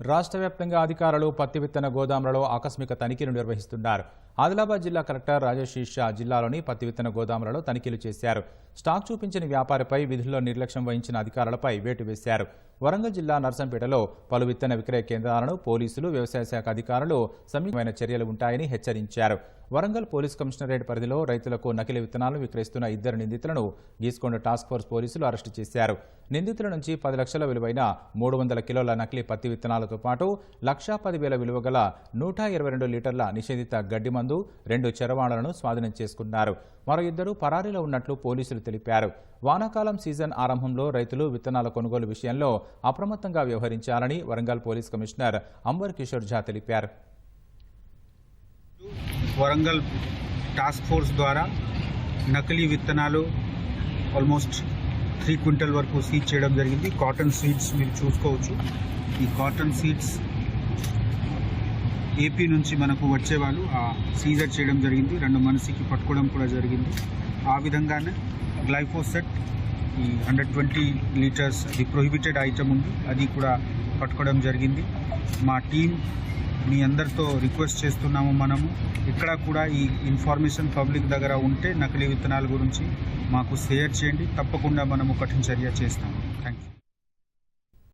రాష్ట్ర వ్యాప్తంగా అధికారులు పత్తి విత్తన గోదాములలో ఆకస్మిక తనిఖీలు నిర్వహిస్తున్నారు. ఆదిలాబాద్ జిల్లా కలెక్టర్ రాజేష్ షా జిల్లాలోని పత్తి విత్తన గోదాములలో తనిఖీలు చేశారు. స్టాక్ చూపించిన వ్యాపారిపై విధుల్లో నిర్లక్ష్యం వహించిన అధికారులపై వేటు వేశారు. వరంగల్ జిల్లా నర్సంపేటలో పలు విత్తన విక్రయ కేంద్రాలను పోలీసులు వ్యవసాయ శాఖ అధికారులు సమీపమైన చర్యలు ఉంటాయని హెచ్చరించారు. వరంగల్ పోలీస్ కమిషనరేట్ పరిధిలో రైతులకు నకిలీ విత్తనాలు విక్రయిస్తున్న ఇద్దరు నిందితులను గీసుకొండ టాస్క్ ఫోర్స్ పోలీసులు అరెస్టు చేశారు. నిందితుల నుంచి పది లక్షల విలువైన మూడు వందల కిలోల నకిలీ పత్తి విత్తనాలు విత్తనాలతో పాటు లక్షా పది వేల విలువ గల నూట ఇరవై రెండు లీటర్ల నిషేధిత గడ్డి మందు రెండు చరవాణలను స్వాధీనం చేసుకున్నారు. మరో ఇద్దరు పరారీలో ఉన్నట్లు పోలీసులు తెలిపారు. వానాకాలం సీజన్ ఆరంభంలో రైతులు విత్తనాల కొనుగోలు విషయంలో అప్రమత్తంగా వ్యవహరించాలని వరంగల్ పోలీస్ కమిషనర్ అంబర్ కిషోర్ ఝా తెలిపారు. వరంగల్ టాస్క్ ఫోర్స్ ద్వారా నకిలీ విత్తనాలు ఆల్మోస్ట్ త్రీ క్వింటల్ వరకు సీజ్ చేయడం జరిగింది. కాటన్ సీడ్స్ మీరు చూసుకోవచ్చు. ఈ కాటన్ సీడ్స్ ఏపీ నుంచి మనకు వచ్చేవాళ్ళు. ఆ సీజర్ చేయడం జరిగింది. రెండు మనిషికి పట్టుకోవడం కూడా జరిగింది. ఆ విధంగానే గ్లైఫోసెట్ ఈ హండ్రెడ్ ట్వంటీ లీటర్స్ అది ప్రొహిబిటెడ్ ఐటమ్ ఉంది. అది కూడా పట్టుకోవడం జరిగింది. మా టీం మీ అందరితో రిక్వెస్ట్ చేస్తున్నాము మనము. ఇక్కడ కూడా ఈ ఇన్ఫర్మేషన్ పబ్లిక్ దగ్గర ఉంటే నకిలీ విత్తనాల గురించి మాకు షేర్ చేయండి. తప్పకుండా మనము కఠిన చర్య చేస్తాము. Thank you